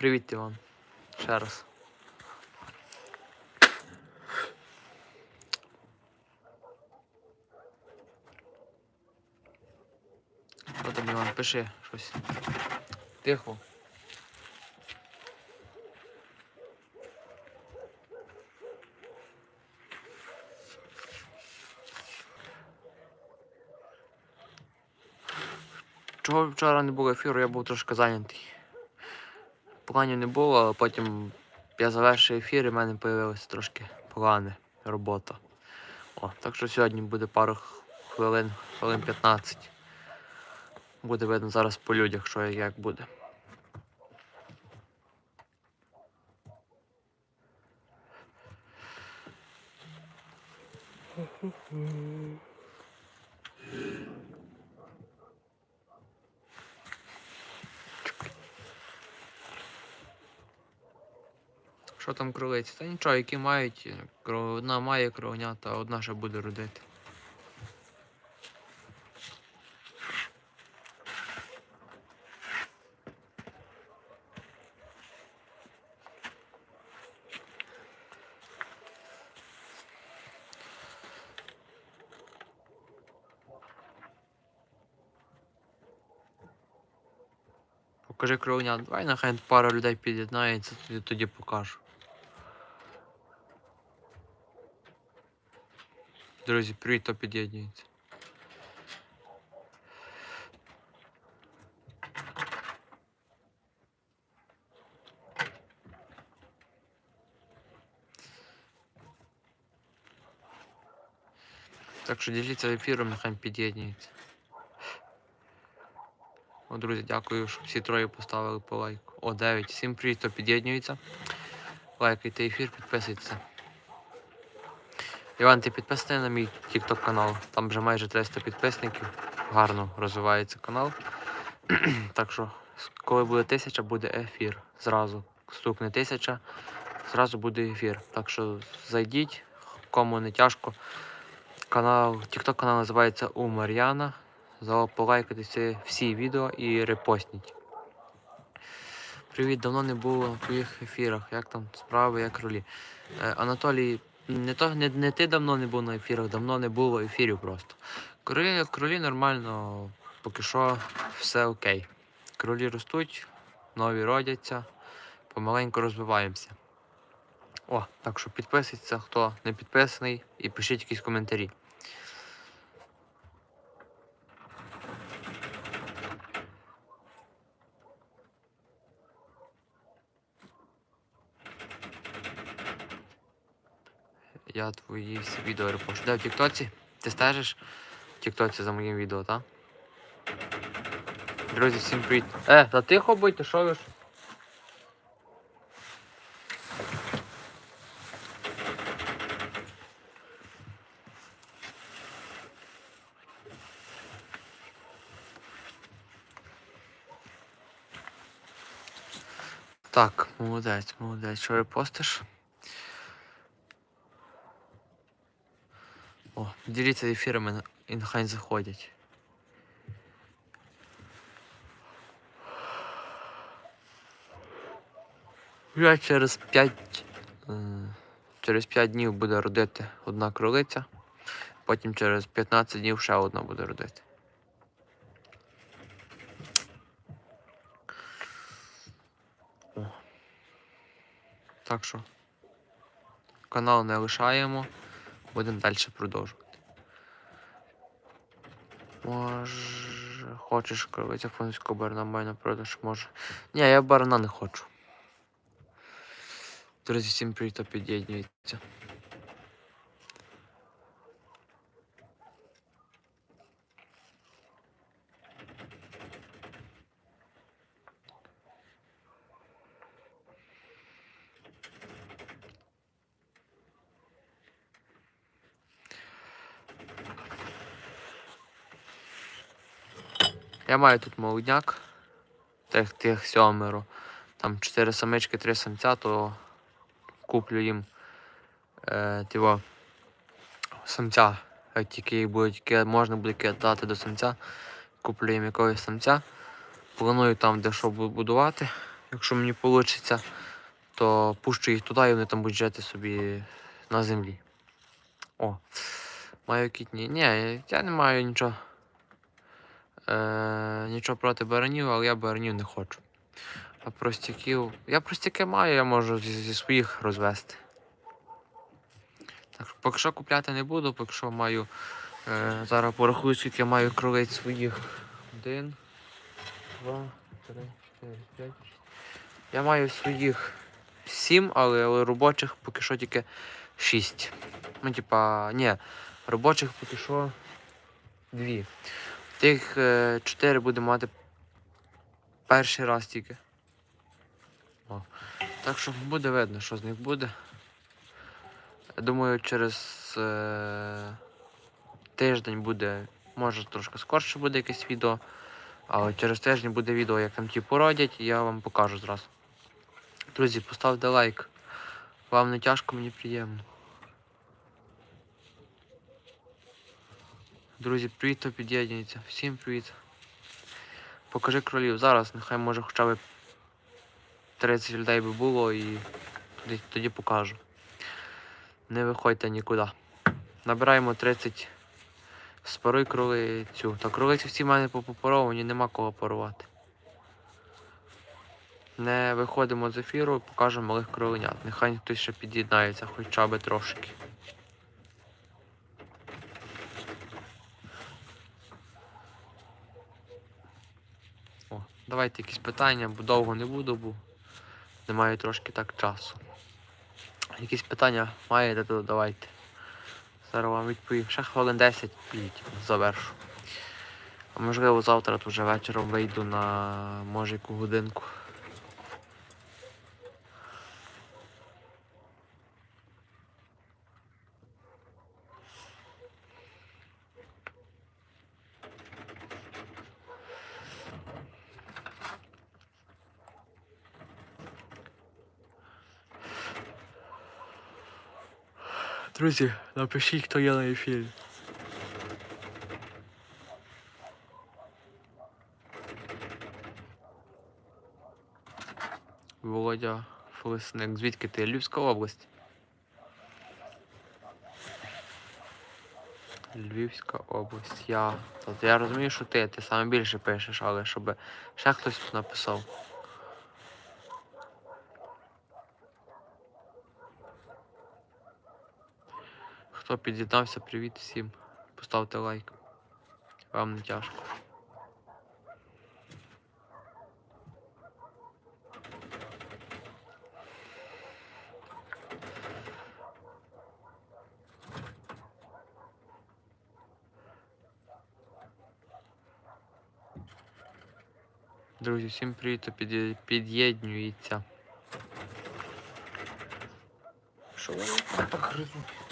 Привіт, Іван. Ще раз. Що там, Іван, пиши щось. Тихо. Чого вчора не було ефіру, я був трошки зайнятий. Планів не було, але потім я завершив ефір і в мене з'явилися трошки плани, робота. О, так що сьогодні буде пару хвилин, хвилин 15. Буде видно зараз по людях, що і як буде. Що там кролиці? Та нічого, які мають, е, одна має кровнята, а одна ще буде родити. Покажи кровнят. Давай нехай пара людей під'єднається, тоді, тоді покажу. Друзі, привіт, хто під'єднується. Так що діліться ефіром, нехай під'єднується. О, друзі, дякую, що всі троє поставили по лайку. О, 9. Всім привіт, хто під'єднується. Лайкайте ефір, підписуйтесь. Іван, ти підписаний на мій TikTok канал. Там вже майже 300 підписників. Гарно розвивається канал. так що, коли буде тисяча, буде ефір. Зразу. Стукне тисяча, зразу буде ефір. Так що зайдіть, кому не тяжко. Канал, TikTok канал називається У Мар'яна. Полайкайте всі, відео і репостніть. Привіт, давно не було на твоїх ефірах. Як там справи, як ролі? Е, Анатолій, не, то, не, не ти давно не був на ефірах, давно не було ефірів просто. Кролі, кролі нормально, поки що все окей. Кролі ростуть, нові родяться, помаленьку розвиваємося. О, так що підписуйтеся, хто не підписаний, і пишіть якісь коментарі. Всі відео репощу. Де в Тіктоці? Ти стежиш в Тіктоці за моїм відео, так? Друзі, всім привіт. Е, та тихо будьте, що ви ж? Так, молодець, молодець. Що репостиш? О, діліться ефірами і нехай заходять. Я через 5 через 5 днів буде родити одна кролиця, потім через 15 днів ще одна буде родити. О. Так що канал не лишаємо, будемо далі продовжувати. Може, хочеш кролиця фонського барана має продаж? Може. Ні, я барана не хочу. Друзі, всім привіт, Я маю тут молодняк, тих, тих сьомеро. Там 4 самички, 3 самця, то куплю їм е, тіво, самця. Як тільки їх будуть можна буде кидати до самця, куплю їм якогось самця. Планую там де що будувати. Якщо мені вийде, то пущу їх туди і вони там будуть жити собі на землі. О, маю кітні. Ні, я не маю нічого. Е, нічого проти баранів, але я баранів не хочу. А простяків. Я простяки маю, я можу зі, зі своїх розвести. Так, поки що купляти не буду, поки що маю. Е, зараз порахую, скільки я маю кролиць своїх. Один, два, три, чотири, п'ять. Я маю своїх сім, але, але робочих поки що тільки шість. Ну, типа, ні, робочих поки що дві. Тих е, чотири буде мати перший раз тільки. О. Так що буде видно, що з них буде. Я думаю, через е, тиждень буде, може трошки скорше буде якесь відео, але через тиждень буде відео, як там ті породять, і я вам покажу зразу. Друзі, поставте лайк. Вам не тяжко, мені приємно. Друзі, привіт, хто під'єднується. Всім привіт. Покажи кролів зараз, нехай може хоча б 30 людей би було і тоді, тоді покажу. Не виходьте нікуди. Набираємо 30 споруй кролицю. Та кролиці всі в мене попопоровані, нема кого порувати. Не виходимо з ефіру, покажемо малих кроленят. Нехай хтось ще під'єднається, хоча б трошки. О, давайте якісь питання, бо довго не буду, бо немає трошки так часу. Якісь питання маєте, то давайте. Зараз вам відповім. Ще хвилин 10 і завершу. А можливо завтра то вже вечором вийду на може яку годинку. Друзі, напишіть, хто є на ефірі. Володя Фолесник. Звідки ти? Львівська область. Львівська область. Я. Тобто я розумію, що ти, ти саме пишеш, але щоб ще хтось написав. Хто під'єднався, привіт всім. Поставте лайк. Вам не тяжко. Друзі, всім привіт, під'єднюється. Що вони так гризуть?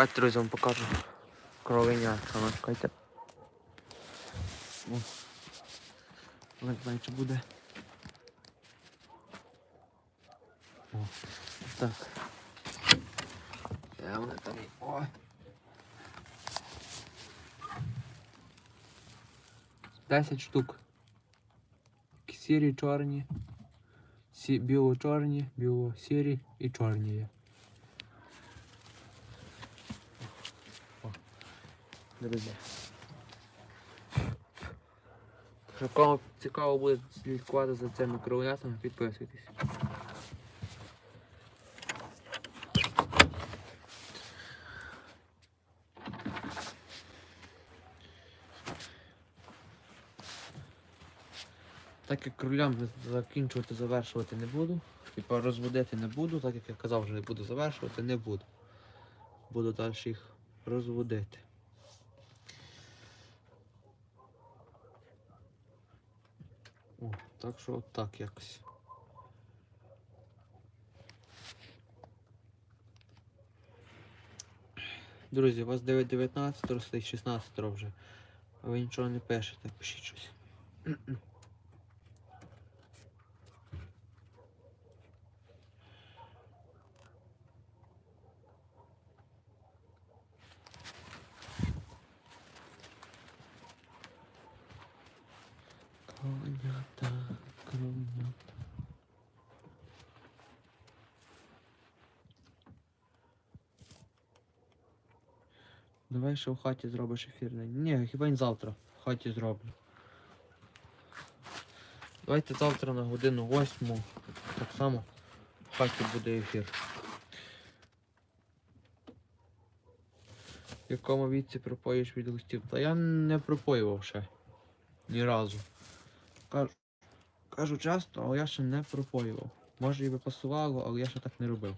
Давайте, друзі, вам покажу кровеня. Саме чекайте. Не знаю, чи буде. О, так. Де вони там? О. Десять штук. Сірі, чорні, сі, біло-чорні, біло-сірі і чорні є. друзі. Кому цікаво буде слідкувати за цими кровоясами, підписуйтесь. Так як кролям закінчувати, завершувати не буду, Типа розводити не буду, так як я казав, вже не буду завершувати, не буду. Буду далі їх розводити. Так що отак якось. Друзі, у вас 9.19, стоїть 16 вже. А ви нічого не пишете, пишіть щось. Кронята, кронята. Давай ще в хаті зробиш ефірний. Ні, хіба не завтра в хаті зроблю. Давайте завтра на годину восьму. Так само в хаті буде ефір. В якому віці пропоїш від гостів? Та я не пропоював ще. Ні разу. Кажу, часто, але я ще не пропоював. Може і би пасувало, але я ще так не робив.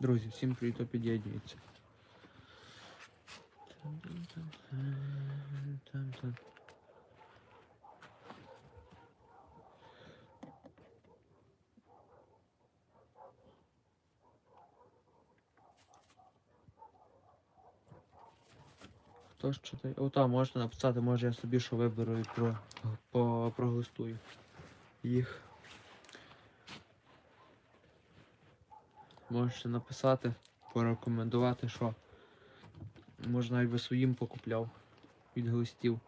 Друзі, всім привіт, під'єднується. Хто ж читає? О, там можете написати, може я собі що виберу і про, по, прогустую їх. Можете написати, порекомендувати, що. Може навіть би своїм покупляв від гостів.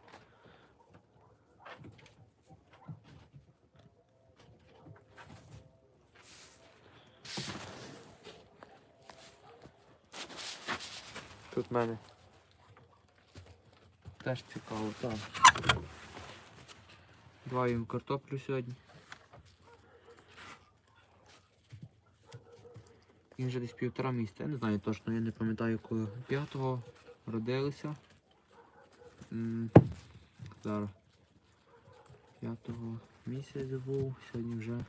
Тут мене теж цікаво, так. Два їм картоплю сьогодні. Він вже десь півтора місяця. Я не знаю точно, я не пам'ятаю коли. П'ятого родилися. Зараз. П'ятого місяць був, сьогодні вже.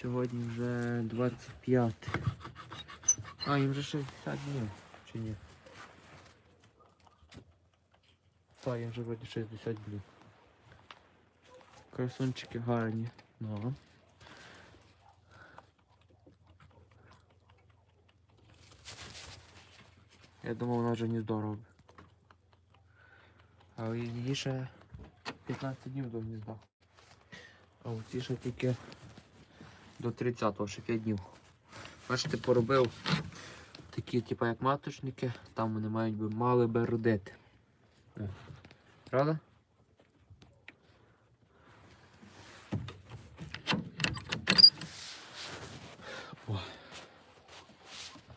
Сьогодні вже 25. А, їм вже 60 днів, чи ні? Так, їм вже вроді 60 днів. Красунчики гарні. Ну. Я думав, вона вже гніздо робить. А її ще 15 днів до гнізда. А у ці ще тільки до 30-го, ще 5 днів. Бачите, поробив такі, типу, як маточники, там вони мають би мали би родити. Правда?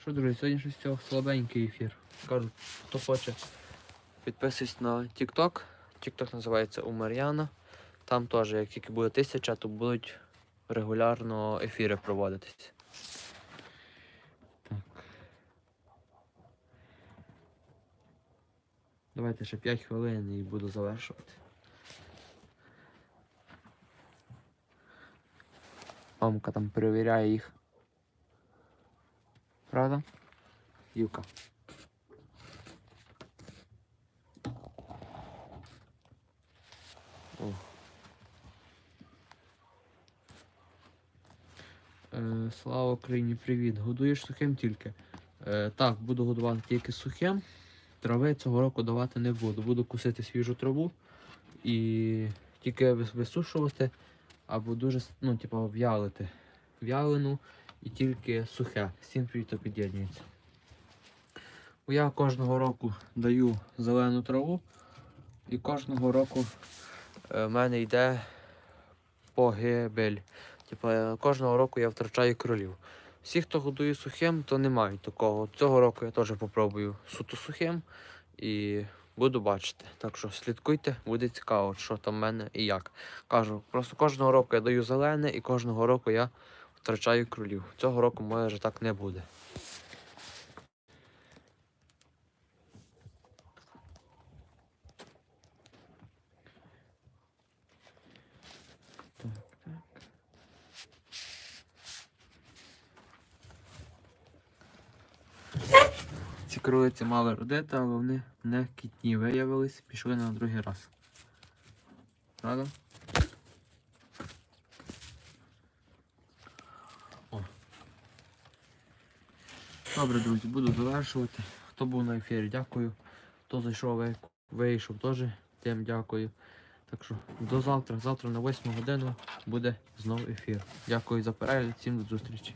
Що, друзі, сьогодні щось цього слабенький ефір. Кажу, хто хоче, підписуйтесь на TikTok. TikTok називається у Мар'яна. Там теж, як тільки буде тисяча, то будуть регулярно ефіри проводитись. Давайте ще 5 хвилин і буду завершувати. Мамка там перевіряє їх. Правда? Юка. Е, слава Україні, привіт. Годуєш сухим тільки. Е, так, буду годувати тільки сухим. Трави цього року давати не буду. Буду кусити свіжу траву і тільки висушувати або дуже ну, типу, в'ялити. В'ялену і тільки сухе. Всім привіт. Бо Я кожного року даю зелену траву і кожного року е, в мене йде погибель. Типа кожного року я втрачаю кролів. Всі, хто годує сухим, то не мають такого. Цього року я теж попробую суто сухим І буду бачити. Так що слідкуйте, буде цікаво, що там в мене і як. Кажу, просто кожного року я даю зелене і кожного року я втрачаю кролів. Цього року може так не буде. Кролиці мали родити, але вони не кітні виявились, пішли на другий раз. Правда? О. Добре, друзі, буду завершувати. Хто був на ефірі, дякую. Хто зайшов, вийшов теж, тим дякую. Так що до завтра. Завтра на 8 годину буде знову ефір. Дякую за перегляд, всім до зустрічі.